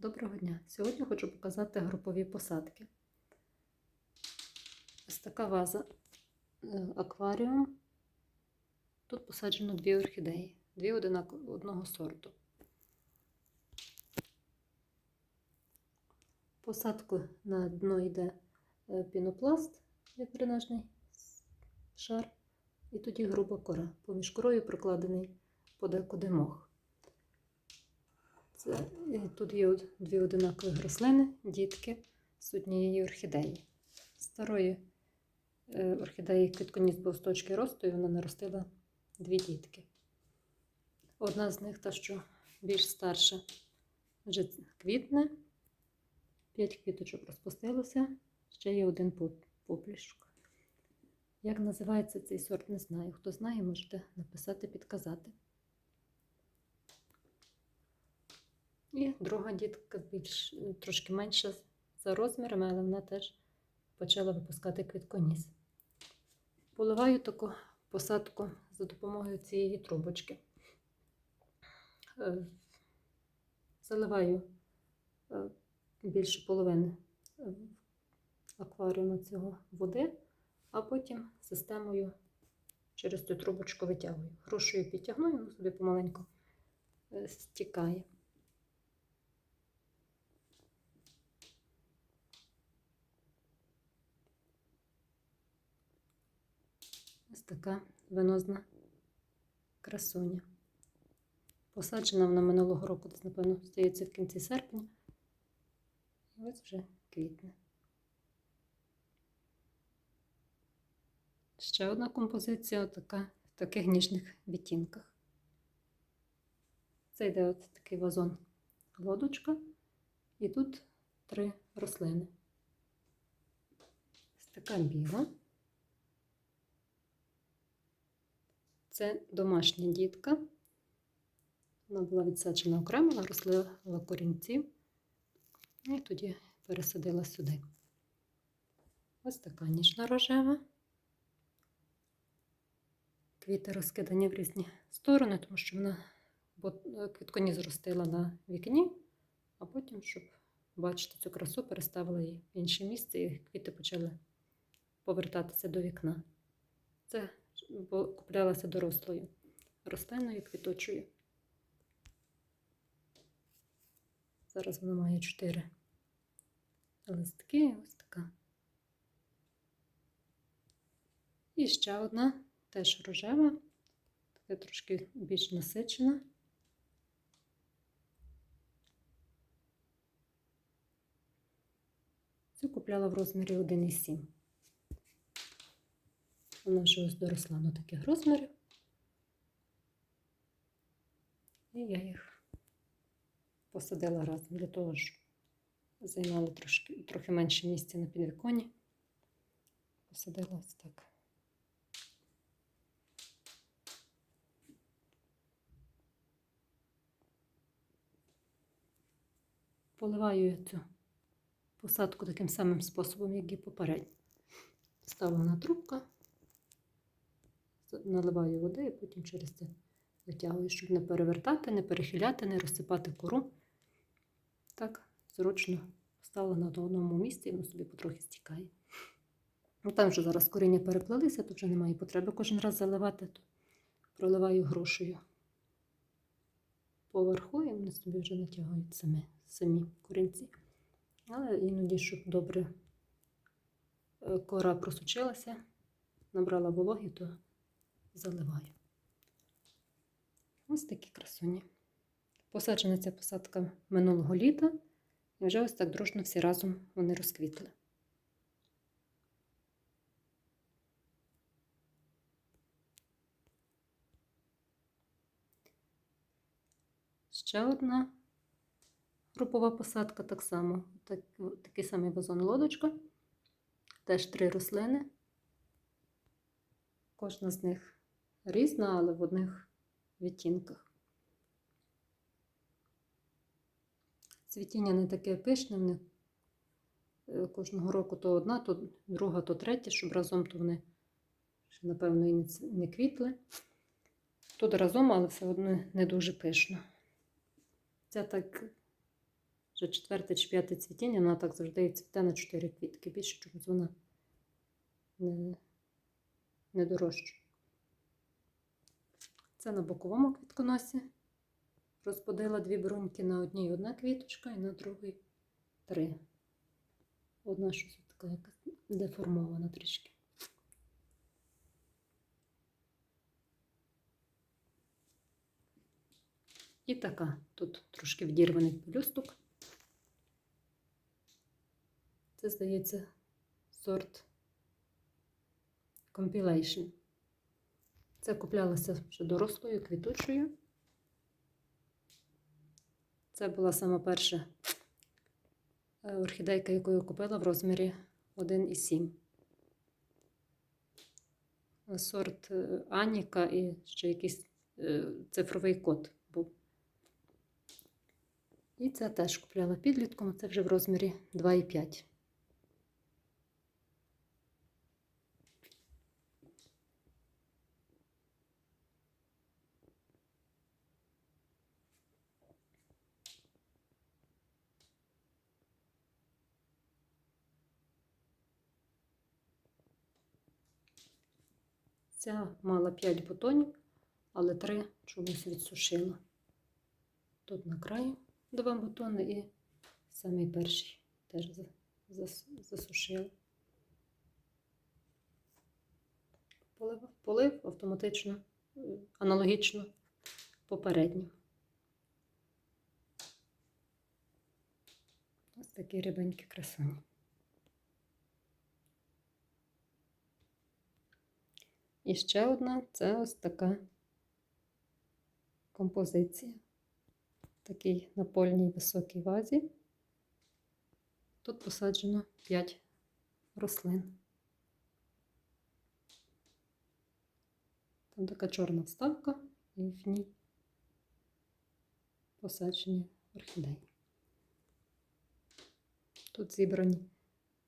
Доброго дня! Сьогодні хочу показати групові посадки. Ось така ваза е, акваріум. Тут посаджено дві орхідеї, дві одного сорту. Посадку на дно йде е, пінопласт, як дренажний шар, і тоді груба кора. Поміж корою прикладений подекуди мох. Це, е, тут є дві одинакові рослини, дітки з однієї орхідеї. Старої е, орхідеї квітконіс був з точки росту, і вона наростила дві дітки. Одна з них, та, що більш старша, вже квітне, п'ять квіточок розпустилося, ще є один пуплішок. Як називається цей сорт, не знаю. Хто знає, можете написати, підказати. І друга дітка більш трошки менша за розмірами, але вона теж почала випускати квітконіс. Поливаю таку посадку за допомогою цієї трубочки. Е, Заливаю е, більше половини е, акваріуму цього води, а потім системою через цю трубочку витягую. Грушею підтягну, і воно собі помаленьку стікає. Така венозна красуня. Посаджена вона минулого року, десь, напевно, здається, в кінці серпня. І ось вже квітне. Ще одна композиція така, в таких ніжних відтінках. Це йде от такий вазон лодочка, і тут три рослини. Така біла. Це домашня дітка. Вона була відсаджена окремо, наростила корінці. І тоді пересадила сюди. Ось така ніжна рожева. Квіти розкидані в різні сторони, тому що вона квітконі зростила на вікні, а потім, щоб бачити цю красу, переставила її в інше місце, і квіти почали повертатися до вікна. Це бо куплялася дорослою рослиною квіточою. Зараз вона має чотири листки, ось така. І ще одна, теж рожева, така трошки більш насичена. Цю купляла в розмірі 1,7. Вона вже ось доросла до таких розмірів. І я їх посадила разом для того, щоб займали трошки, трохи менше місця на підвіконі. Посадила ось так. Поливаю я цю посадку таким самим способом, як і попередньо. Ставлена трубка наливаю води і потім через це витягую, щоб не перевертати, не перехиляти, не розсипати кору. Так, зручно вставлена на одному місці, і воно собі потрохи стікає. Ну, Там вже зараз коріння переплелися, то вже немає потреби кожен раз заливати, то проливаю грошею поверху, і вони собі вже натягують самі, самі корінці. Але іноді, щоб добре е, кора просучилася, набрала вологи, то заливаю. Ось такі красуні. Посаджена ця посадка минулого літа, і вже ось так дружно всі разом вони розквітли. Ще одна групова посадка так само. Так, такий самий вазон лодочка. Теж три рослини. Кожна з них різна, але в одних відтінках. Цвітіння не таке пишне, в них е, кожного року то одна, то друга, то третя, щоб разом то вони ще, напевно, і не квітли. Тут разом, але все одно не дуже пишно. Ця так вже четверте чи п'яте цвітіння, вона так завжди і цвіте на 4 квітки. Більше чомусь вона не, не дорожча. Це на боковому квітконосі. Розподила дві бруньки на одній одна квіточка і на другій три. Одна щось така якась деформована трішки. І така. Тут трошки відірваний пелюсток. Це, здається, сорт Compilation. Це куплялося вже дорослою, квітучою. Це була сама перша е, орхідейка, яку я купила в розмірі 1,7. Сорт е, Аніка і ще якийсь е, цифровий код був. І це теж купляла підлітком, це вже в розмірі 2,5. Ця мала 5 бутонів, але 3 чомусь відсушила. Тут на краю два бутони і самий перший теж засушила. Полив, полив автоматично, аналогічно попереднім. Ось такі рибенькі красуні. І ще одна це ось така композиція. Такий напольній високій вазі. Тут посаджено 5 рослин. Там така чорна вставка, і в ній посаджені орхідеї. Тут зібрані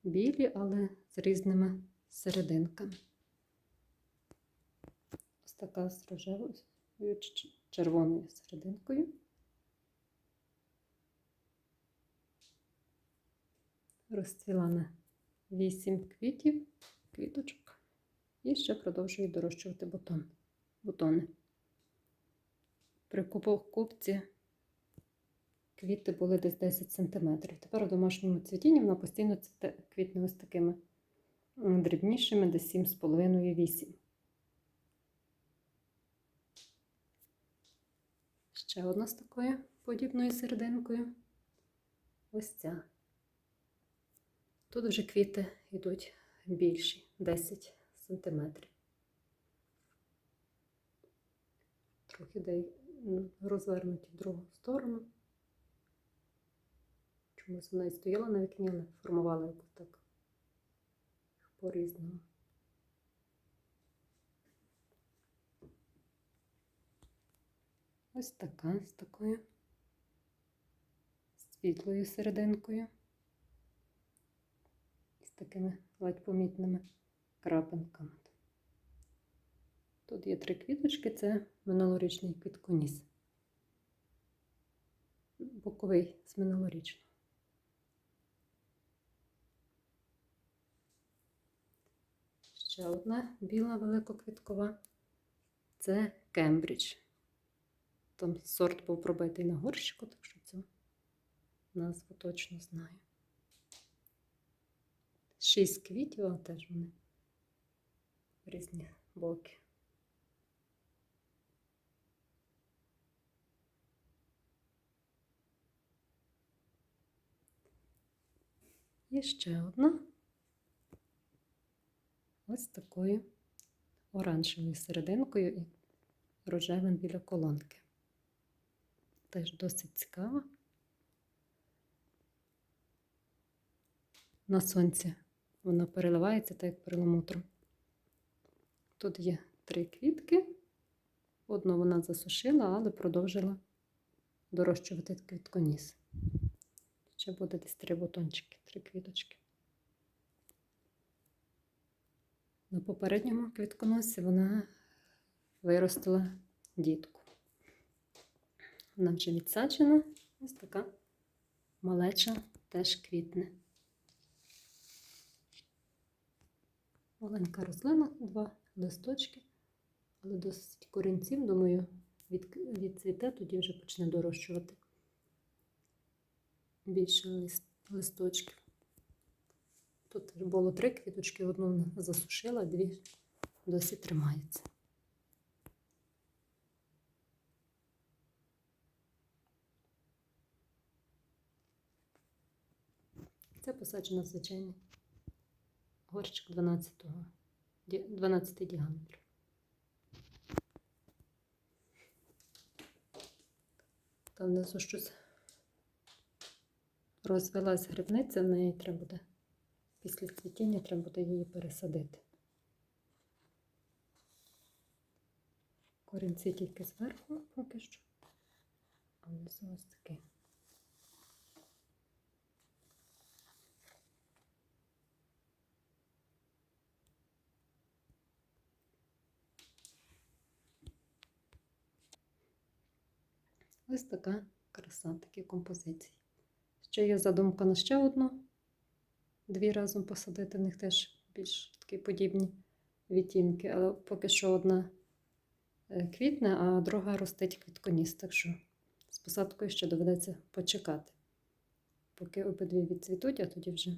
білі, але з різними серединками. Ось така з рожевою червоною серединкою. Розцвіла на 8 квітів, квіточок. І ще продовжую дорощувати бутон, бутони. При покупці квіти були десь 10 см. Тепер у домашньому цвітінні вона постійно квітне ось такими дрібнішими, десь 7,5-8. Ще одна з такою подібною серединкою. Ось ця. Тут вже квіти йдуть більші 10 см. Трохи де розвернуті в другу сторону. Чомусь вона і стояла на вікні, але формувала якось так по-різному. Ось така з такою світлою серединкою. І з такими ледь помітними крапинками. Тут є три квіточки, це минулорічний квітконіс. Боковий з минулорічного. Ще одна біла великоквіткова. Це Кембридж. Там сорт був пробитий на горщику, так що цю назву точно знаю. Шість квітів, але теж вони в різні боки. І ще одна. Ось такою оранжевою серединкою і рожевим біля колонки. Теж досить цікава. На сонці вона переливається так, як перламутром. Тут є три квітки. Одну вона засушила, але продовжила дорощувати квітконіс. Ще буде десь три бутончики, три квіточки. На попередньому квітконосі вона виростила дітку. Вона вже відсаджена. Ось така малеча теж квітне. Маленька рослина, два листочки, але досить корінців, думаю, від, відцвіте, тоді вже почне дорощувати більше лист, листочків. Тут було три квіточки, одну засушила, дві досі тримаються. Це посаджено звичайний горщик 12, 12 діаметр. Там внизу щось розвелась грибниця, в неї треба буде, після цвітіння треба буде її пересадити. Корінці тільки зверху поки що, а внизу ось такий. Ось така краса, такі композиції. Ще є задумка на ще одну. Дві разом посадити, в них теж більш такі подібні відтінки, але поки що одна е, квітне, а друга ростить квітконіс. Так що з посадкою ще доведеться почекати, поки обидві відцвітуть, а тоді вже,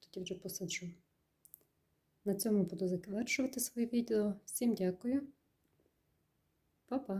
тоді вже посаджу. На цьому буду завершувати своє відео. Всім дякую. Па-па!